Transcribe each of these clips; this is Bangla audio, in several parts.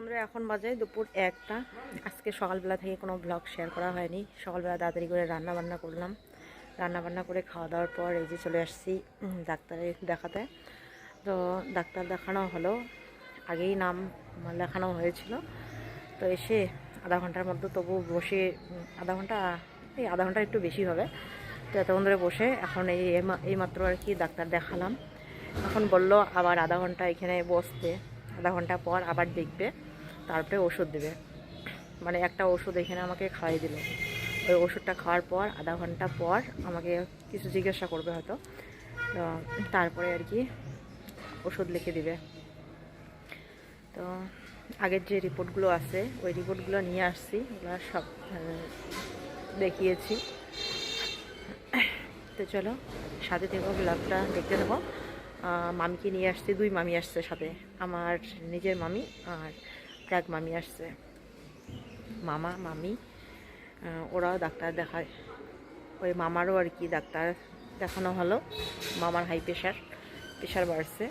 বন্ধুরা এখন বাজে দুপুর একটা। আজকে সকালবেলা থেকে কোনো ব্লগ শেয়ার করা হয়নি। সকালবেলা তাড়াতাড়ি করে রান্না বান্না করলাম। রান্না বান্না করে খাওয়া দাওয়ার পর এই যে চলে আসছি উম, ডাক্তারে দেখাতে। তো ডাক্তার দেখানো হলো। আগেই নাম লেখানো হয়েছিল। তো এসে আধা ঘণ্টার মধ্যে তবু বসে আধা ঘণ্টা এই আধা ঘণ্টা একটু বেশি হবে। তো এতক্ষণ ধরে বসে এখন এই এমা- এইমাত্র আর কি ডাক্তার দেখালাম। এখন বলল আবার আধা ঘণ্টা এখানে বসতে। আধা ঘণ্টা পর আবার দেখবে। তারপরে ওষুধ দেবে। মানে একটা ওষুধ এখানে আমাকে খাওয়াই দিল। ওই ওষুধটা খাওয়ার পর, আধা ঘণ্টা পর আমাকে কিছু জিজ্ঞাসা করবে হয়তো। তো তারপরে আর কি ওষুধ লিখে দিবে। তো আগের যে রিপোর্টগুলো আছে, ওই রিপোর্টগুলো নিয়ে আসছি। ওগুলো সব দেখিয়েছি। তো চলো, সাথে থেকে, ব্লগটা দেখতে দেবো মামিকে নিয়ে আসছে। দুই মামি আসছে সাথে। আমার নিজের মামি আর এক মামি আসছে। মামা, মামি ওরাও ডাক্তার দেখায়। ওই মামারও আর কি ডাক্তার দেখানো হলো। মামার হাই প্রেশার প্রেশার বাড়ছে।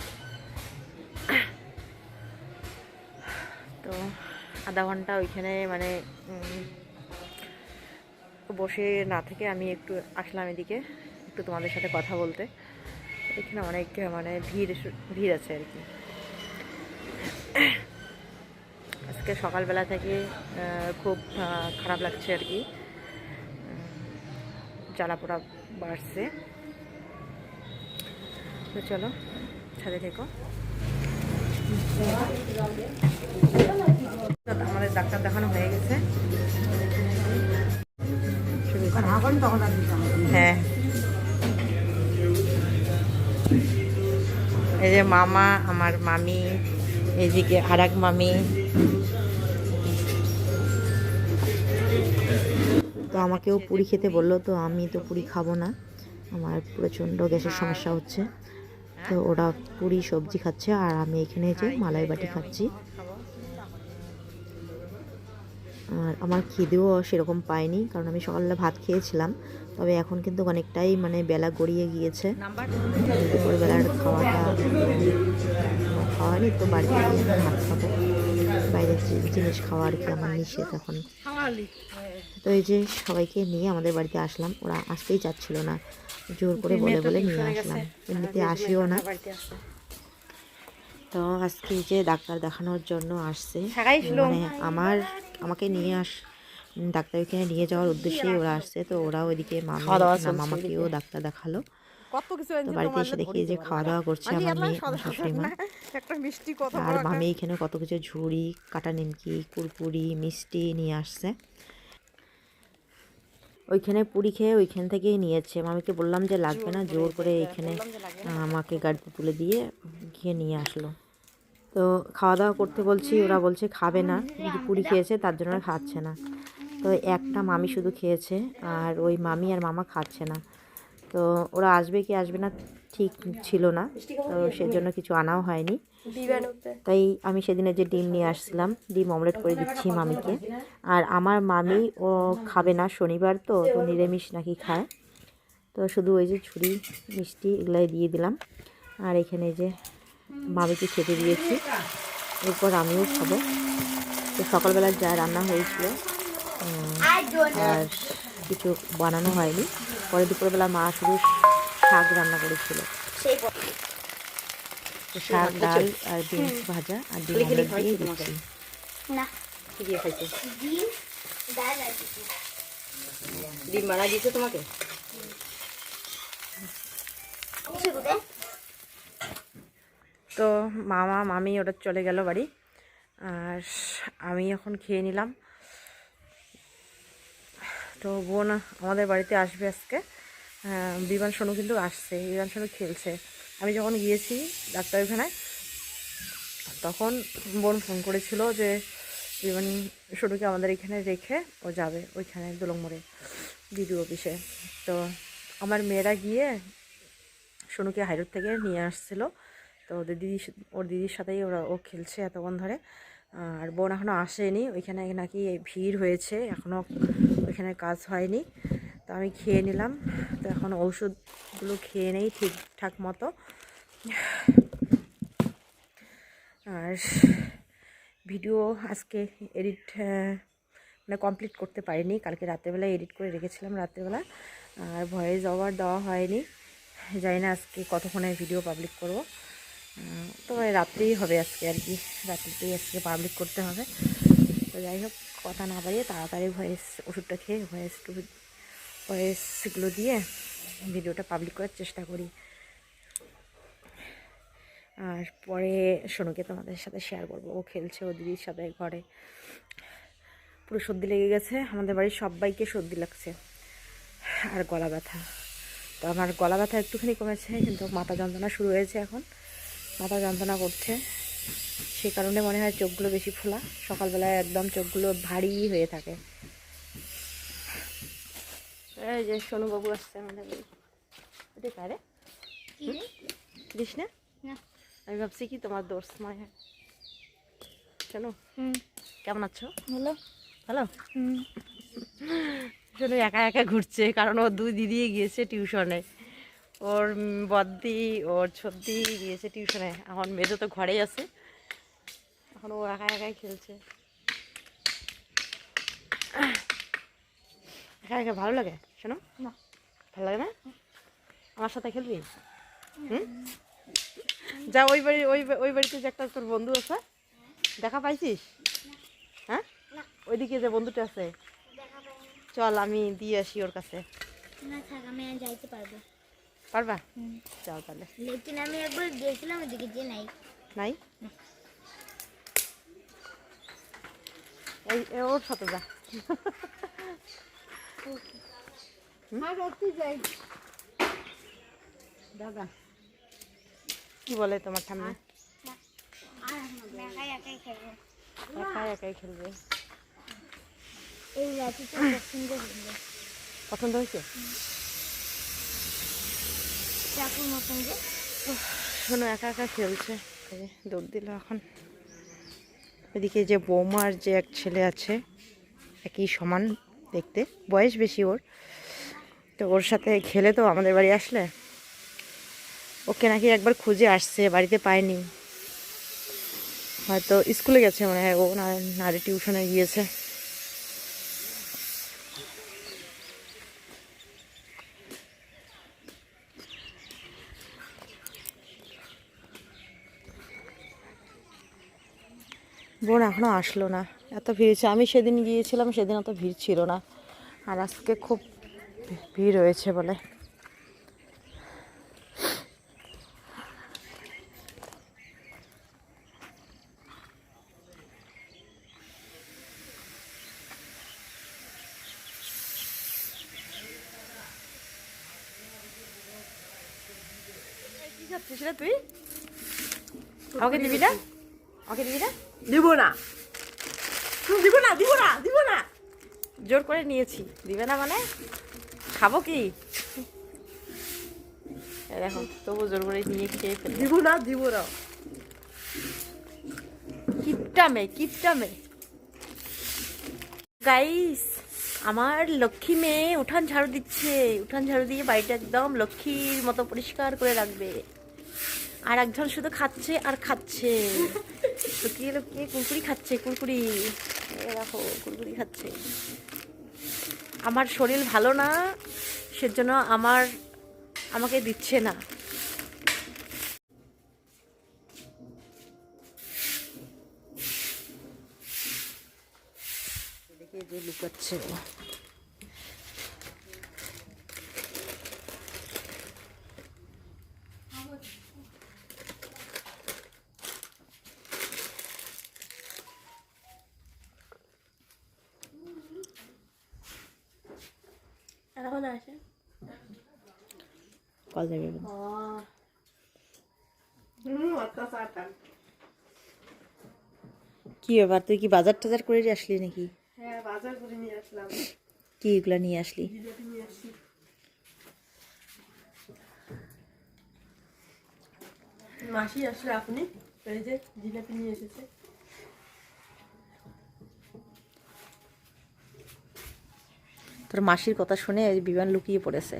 তো আধা ঘণ্টা ওইখানে মানে বসে না থেকে আমি একটু আসলাম এদিকে, একটু তোমাদের সাথে কথা বলতে। এখানে অনেক মানে ভিড় ভিড় আছে আর কি। আজকে সকালবেলা থেকে খুব খারাপ লাগছে আর কি। জ্বালা পোড়া বাড়ছে। তো চলো সাথে থেকো। আমাদের ডাক্তার দেখানো হয়ে গেছে। হ্যাঁ। এই যে মামা, আমার মামি এইদিকে আর মামি। আমাকেও পুরি খেতে বলল তো আমি তো পুরি খাব না। আমার প্রচণ্ড গ্যাসের সমস্যা হচ্ছে। তো ওরা পুরি সবজি খাচ্ছে আর আমি এখানে যে মালাই বাটি খাচ্ছি। আর আমার খিদেও সেরকম পাইনি কারণ আমি সকালবেলা ভাত খেয়েছিলাম। তবে এখন কিন্তু অনেকটাই মানে বেলা গড়িয়ে গিয়েছে। দুপুরবেলার খাওয়াটা খাওয়া হয়নি তো বাড়িতে ভাত খাব। জিনিস খাওয়া আর কি আমার নিষেধ এখন। তো এই যে সবাইকে নিয়ে আমাদের বাড়িতে আসলাম ওরা আসতেই চাচ্ছিল না। জোর করে বলে বলে নিয়ে আসলাম। এমনিতে আসিও না। তো আজকে যে ডাক্তার দেখানোর জন্য আসছে মানে আমার আমাকে নিয়ে আস ডাক্তার ওইখানে নিয়ে যাওয়ার উদ্দেশ্যেই ওরা আসছে। তো ওরা ওইদিকে মামা মামাকেও ডাক্তার দেখাল। বাড়িতে এসে দেখি যে খাওয়া দাওয়া করছে আমার মেয়ে আমার শাশুড়ি মা একটা মিষ্টি কথা আর মামি এখানে কত কিছু ঝুড়ি কাটা নিমকি কুরকুরি মিষ্টি নিয়ে আসছে। ওইখানে পুরি খেয়ে ওইখান থেকেই নিয়েছে। মামিকে বললাম যে লাগবে না জোর করে এইখানে আমাকে গাড়িতে তুলে দিয়ে গিয়ে নিয়ে আসলো। তো খাওয়া দাওয়া করতে বলছি ওরা বলছে খাবে না। কিন্তু পুরি খেয়েছে তার জন্য খাচ্ছে না। তো একটা মামি শুধু খেয়েছে আর ওই মামি আর মামা খাচ্ছে না। তো ওরা আসবে কি আসবে না ঠিক ছিল না। তো সেজন্য কিছু আনাও হয়নি। তাই আমি সেদিনে যে ডিম নিয়ে আসছিলাম ডিম অমলেট করে দিচ্ছি মামিকে। আর আমার মামি ও খাবে না শনিবার তো তো নিরামিষ নাকি খায়। তো শুধু ওই যে ছুরি মিষ্টি এগুলাই দিয়ে দিলাম। আর এখানে যে মামিকে খেতে দিয়েছি এরপর আমিও খাব। তো সকালবেলা যা রান্না হয়েছিল আর কিছু বানানো হয়নি। পরে দুপুরবেলা মা শুধু শাক রান্না করেছিল। শাক ডাল আর বিনস ভাজা আর ডিম দিয়ে দিচ্ছি ডিম মারা দিয়েছে তোমাকে? তো মামা মামি ওটা চলে গেল বাড়ি। আর আমি এখন খেয়ে নিলাম। তো বোন আমাদের বাড়িতে আসবে আজকে। আহ, বিমান সোনু কিন্তু আসছে বিমান সোনু খেলছে। আমি যখন গিয়েছি ডাক্তারখানায় তখন বোন ফোন করেছিল যে বিমান সোনুকে আমাদের এখানে রেখে ও যাবে ওইখানে দোলংমোড়ে বিডিও অফিসে। তো আমার মেয়েরা গিয়ে সোনুকে হাইরোড থেকে নিয়ে আসছিল। তো ওদের দিদি ওর দিদির সাথেই ওরা ও খেলছে এতক্ষণ ধরে। আর বোন এখনও আসেনি, ওইখানে নাকি ভিড় হয়েছে এখনও ওইখানে কাজ হয়নি। তো আমি খেয়ে নিলাম। তো এখন ওষুধগুলো খেয়ে নেই ঠিকঠাক মতো। আর ভিডিও আজকে এডিট মানে কমপ্লিট করতে পারিনি। কালকে রাত্রেবেলা এডিট করে রেখেছিলাম রাত্রেবেলা। আর ভয়েস ওভার দেওয়া হয়নি। জানি না আজকে কতক্ষণে ভিডিও পাবলিক করব। তো রাত্রেই হবে আজকে আর কি। রাত্রিতেই আজকে পাবলিক করতে হবে। তো যাই হোক, কথা না বাড়িয়ে তাড়াতাড়ি ভয়েস ওষুধটা খেয়ে ভয়েস টুকু ভয়েসগুলো দিয়ে ভিডিওটা পাবলিক করার চেষ্টা করি। আর পরে সোনুকে তোমাদের সাথে শেয়ার করব। ও খেলছে ও দিদির সাথে ঘরে। পুরো সর্দি লেগে গেছে। আমাদের বাড়ির সবাইকে সর্দি লাগছে। আর গলা ব্যথা। তো আমার গলা ব্যথা একটুখানি কমেছে, কিন্তু মাথা যন্ত্রণা শুরু হয়েছে এখন। মাথা যন্ত্রণা করছে। সে কারণে মনে হয় চোখগুলো বেশি ফোলা। সকালবেলায় একদম চোখগুলো ভারী হয়ে থাকে। এই যে সোনুবাবু আসছে আমাদের এটা কারে দিস না? আমি ভাবছি কি তোমার দোস্ত মনে হয়। শোনো হুম। কেমন আছো? হলো ভালো? শোনো একা একা ঘুরছে কারণ ওর দুই দিদি গিয়েছে টিউশনে। ওর বদ্দি ওর ছদ্দি গিয়েছে টিউশনে। এখন মেজো তো ঘরেই আছে। এখন ও একা একাই খেলছে। একা একা ভালো লাগে? শোনো। না। ভালো লাগে না? আমার সাথে খেলবি? হুম। যা ওই বাড়ি ওই ওই বাড়িতে যে একটা তোর বন্ধু আছে। দেখা পাইছিস? হ্যাঁ। ওইদিকে যে বন্ধুটা আছে। চল আমি দিয়ে আসি ওর কাছে। না থাক আমি যাইতে পারব পারবা? চল তাহলে। লেকিন আমি একবার গেছিলাম ওদিকে যে নাই। নাই? এই ওর সাথে যা। দাদা কি বলে তোমার আর একাই একাই খেলব। একাই একাই খেলবে। এই রাতিটা পছন্দ পছন্দ হয়েছে? চাকুর মতন যে। শোনো, একা একা খেলছে। দৌড় দিল এখন। এদিকে যে বৌমার যে এক ছেলে আছে, একই সমান দেখতে, বয়স বেশি ওর। তো ওর সাথে খেলে তো আমাদের বাড়ি আসলে। ওকে নাকি একবার খুঁজে আসছে, বাড়িতে পায়নি। হয়তো স্কুলে গেছে মনে হয়, ও না, নারী টিউশনে গিয়েছে। বোন এখনও আসলো না। এত ভিড় ছিল আমি সেদিন গিয়েছিলাম, সেদিন অত ভিড় ছিল না। আর আজকে খুব ভিড় হয়েছে বলে। তুই? আমাকে দিবি না? আমাকে দিবি না? দিব না। দিব না দিব না দিব না। জোর করে নিয়েছি। দিবে না মানে? খাব কি? দেখো তবু জোর করে নিয়ে খেয়ে ফেলবে দিব না দিব না। কিপটা মেয়ে কিপটা মেয়ে গাইস আমার লক্ষ্মী মেয়ে উঠান ঝাড়ু দিচ্ছে। উঠান ঝাড়ু দিয়ে বাড়িটা একদম লক্ষ্মীর মতো পরিষ্কার করে রাখবে। আর একজন শুধু খাচ্ছে আর খাচ্ছে। লুকিয়ে লুকিয়ে কুরকুরি খাচ্ছে? কুরকুরি দেখো কুরকুরি খাচ্ছে। আমার শরীর ভালো না, সেজন্য আমার, আমাকে দিচ্ছে না। দেখে যে লুকাচ্ছে আসে কল যাবে কি ব্যাপার তুই কি বাজার টাজার করে আসলি নাকি? হ্যাঁ বাজার করে নিয়ে আসলাম। কি এগুলা নিয়ে আসলি? মাসি আসলে আপনি এই যে জিলেপি নিয়ে এসেছে। তোর মাসির কথা শুনে এই বিমান লুকিয়ে পড়েছে।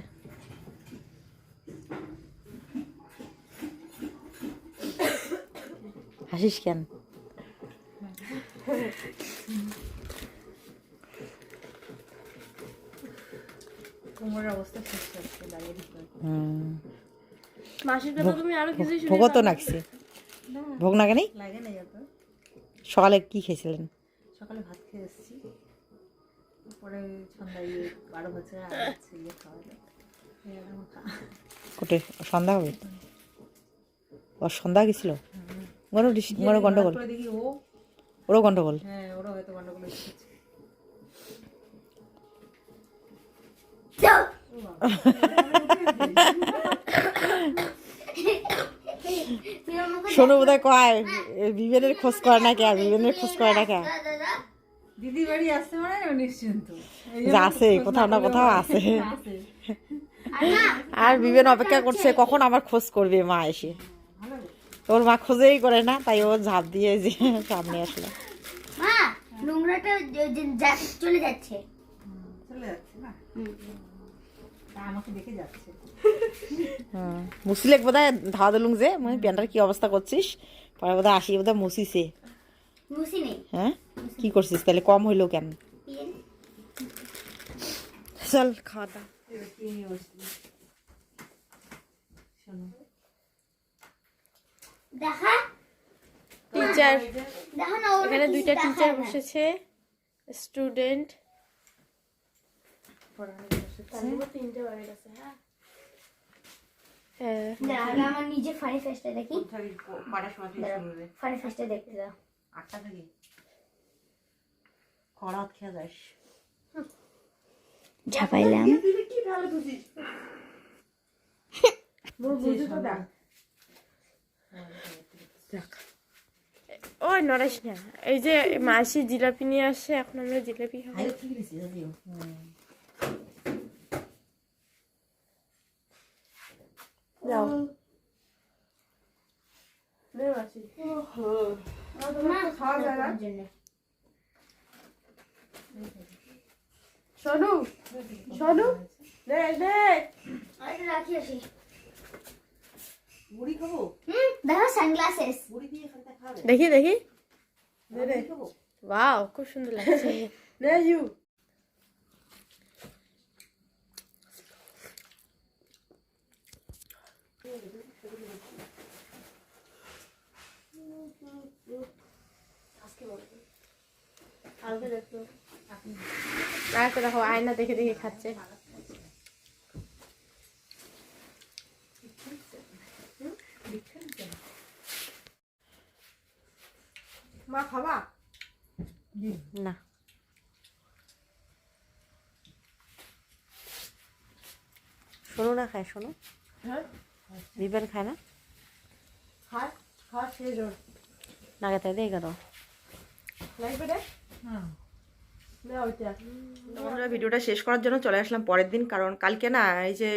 হাসিস কেন? তো ভোগ নেই? সকালে কি খেয়েছিলেন? সকালে ভাত পরে সন্ধ্যায় বারো বছর আর হচ্ছে খাওয়া যায়। এই আর আমার খা- কোটে সন্ধ্যা হবে? ও সন্ধ্যা গেছিল? গন্ডগোল। ওরও গন্ডগোল? হ্যাঁ হয়তো গন্ডগোল শোনো বোধহয় কয় এ বিবেনের খোঁজ করে না কে বিবেনের খোঁজ করে না কে? দিদি বাড়ি আসতে মানে নিশ্চিন্ত। আছে কোথাও না কোথাও আছে। আছে। আর বিবেন অপেক্ষা করছে কখন আমার খোঁজ করবে মা এসে? ওর মা খোঁজেই করে না তাই ও ঝাঁপ দিয়ে যে সামনে আসলো। মা নোংরাটা চলে যাচ্ছে। চলে যাচ্ছে না? আমাকে দেখে যাচ্ছে। হুম মুসিলেক বোধ হয় ধাওয়া দিলুম যে মানে প্যান্টার কি অবস্থা করছিস? পরে বোধ হয় আসি বোধ হয় মুসিছে মুসি নেই। হ্যাঁ? কি করছিস? তাহলে কম হইল কেন? চল খাওয়া দাওয়া। টিচার এখানে দুইটা টিচার বসেছে স্টুডেন্ট পড়ানো বসেছে তিনটে গেছে না, আমার নিজে ফানি ফেস্টে দেখি। ফানি ফেস্টে দেখতে দাও। আটটা থেকে? ঝাপাইলাম ওই নড়াইস না এই যে মাসি জিলাপি নিয়ে আসছে এখন আমরা জিলাপি খাব। ঠিক দিছি যদিও যাও শোনু শোনু নে নে আরে রাখি আসি মুড়ি খাব হুম দেখো সানগ্লাসেস মুড়ি দিয়ে এখানটা খাবে দেখি দেখি মুড়ি খাব ওয়াও খুব সুন্দর লাগছে নে ইউ আর একটা দেখো আয়না দেখে দেখে খাচ্ছে। মা খাবা? না। শোনো না খায় শোনো। হ্যাঁ? বিবেন খায় না? খায় খাওয়া শেষ ওর নাগে তাই দিয়ে গেল লাগবে রে? হ্যাঁ। না ওইটা বন্ধুরা ভিডিওটা শেষ করার জন্য চলে আসলাম পরের দিন, কারণ কালকে না, এই যে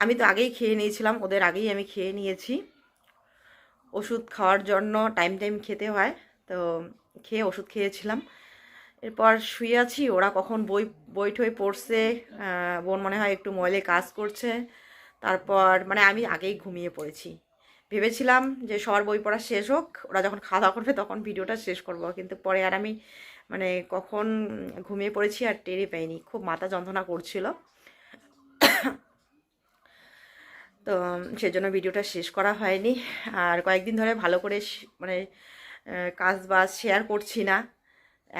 আমি তো আগেই খেয়ে নিয়েছিলাম, ওদের আগেই আমি খেয়ে নিয়েছি। ওষুধ খাওয়ার জন্য টাইম টাইম খেতে হয়, তো খেয়ে ওষুধ খেয়েছিলাম। এরপর শুয়ে আছি, ওরা কখন বই বই ঠই পড়ছে বোন মনে হয় একটু ময়লে কাজ করছে। তারপর মানে আমি আগেই ঘুমিয়ে পড়েছি। ভেবেছিলাম যে সবার বই পড়া শেষ হোক, ওরা যখন খাওয়া দাওয়া করবে তখন ভিডিওটা শেষ করব, কিন্তু পরে আর আমি মানে কখন ঘুমিয়ে পড়েছি আর টেরে পাইনি। খুব মাথা যন্ত্রণা করছিল। তো সেজন্য ভিডিওটা শেষ করা হয়নি। আর কয়েকদিন ধরে ভালো করে মানে কাজ বাজ শেয়ার করছি না।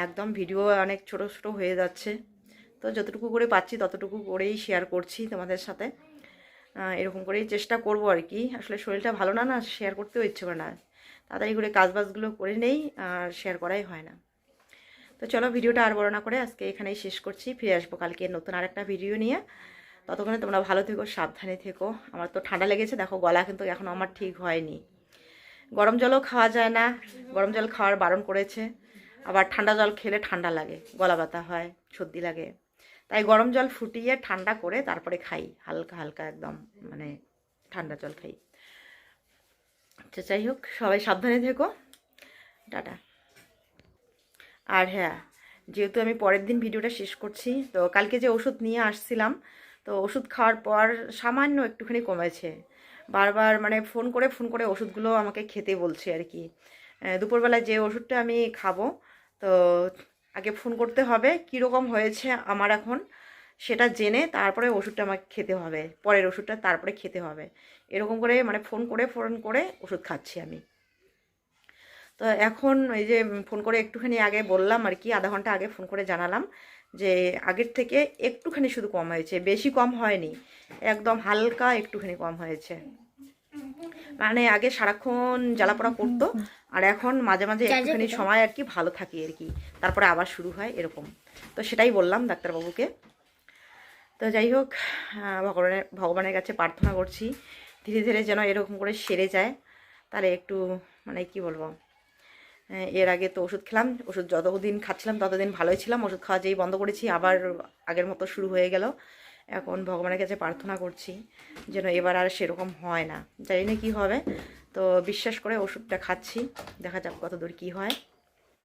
একদম ভিডিও অনেক ছোট ছোট হয়ে যাচ্ছে। তো যতটুকু করে পাচ্ছি ততটুকু করেই শেয়ার করছি তোমাদের সাথে। এরকম করেই চেষ্টা করব আর কি। আসলে শরীরটা ভালো না না শেয়ার করতেও ইচ্ছে করে না। তাড়াতাড়ি করে কাজবাজগুলো করে নেই, আর শেয়ার করাই হয় না। তো চলো ভিডিওটা আর বড় না করে আজকে এখানেই শেষ করছি। ফিরে আসব কালকে নতুন আর একটা ভিডিও নিয়ে। ততক্ষণে তোমরা ভালো থেকো, সাবধানে থেকো। আমার তো ঠান্ডা লেগেছে, দেখো গলা কিন্তু এখনও আমার ঠিক হয়নি। গরম জলও খাওয়া যায় না, গরম জল খাওয়ার বারণ করেছে। আবার ঠান্ডা জল খেলে ঠান্ডা লাগে, গলা ব্যথা হয়, সর্দি লাগে। তাই গরম জল ফুটিয়ে ঠান্ডা করে তারপরে খাই, হালকা হালকা একদম মানে ঠান্ডা জল খাই। আচ্ছা যাই হোক, সবাই সাবধানে থেকো। টাটা। আর হ্যাঁ যেহেতু আমি পরের দিন ভিডিওটা শেষ করছি তো কালকে যে ওষুধ নিয়ে আসছিলাম তো ওষুধ খাওয়ার পর সামান্য একটুখানি কমেছে। বারবার মানে ফোন করে ফোন করে ওষুধগুলো আমাকে খেতে বলছে আর কি। আহ, দুপুরবেলায় যে ওষুধটা আমি খাব তো আগে ফোন করতে হবে কীরকম হয়েছে আমার এখন সেটা জেনে তারপরে ওষুধটা আমাকে খেতে হবে। পরের ওষুধটা তারপরে খেতে হবে। এরকম করে মানে ফোন করে ফোন করে ওষুধ খাচ্ছি আমি। তো এখন ওই যে ফোন করে একটুখানি আগে বললাম আর কি আধা ঘণ্টা আগে ফোন করে জানালাম যে আগের থেকে একটুখানি শুধু কম হয়েছে বেশি কম হয়নি একদম হালকা একটুখানি কম হয়েছে। মানে আগে সারাক্ষণ জ্বালাপোড়া করতো আর এখন মাঝে মাঝে একটুখানি সময় আর কি ভালো থাকি আর কি তারপরে আবার শুরু হয় এরকম। তো সেটাই বললাম ডাক্তারবাবুকে। তো যাই হোক ভগবানের ভগবানের কাছে প্রার্থনা করছি ধীরে ধীরে যেন এরকম করে সেরে যায়। তাহলে একটু মানে কি বলব? এর আগে তো ওষুধ খেলাম, ওষুধ যতদিন খাচ্ছিলাম ততদিন ভালোই ছিলাম, ওষুধ খাওয়া যেই বন্ধ করেছি, আবার আগের মতো শুরু হয়ে গেল। এখন ভগবানের কাছে প্রার্থনা করছি যেন এবার আর সেরকম হয় না। জানি না কী হবে, তো বিশ্বাস করে ওষুধটা খাচ্ছি, দেখা যাক কত দূর কী হয়।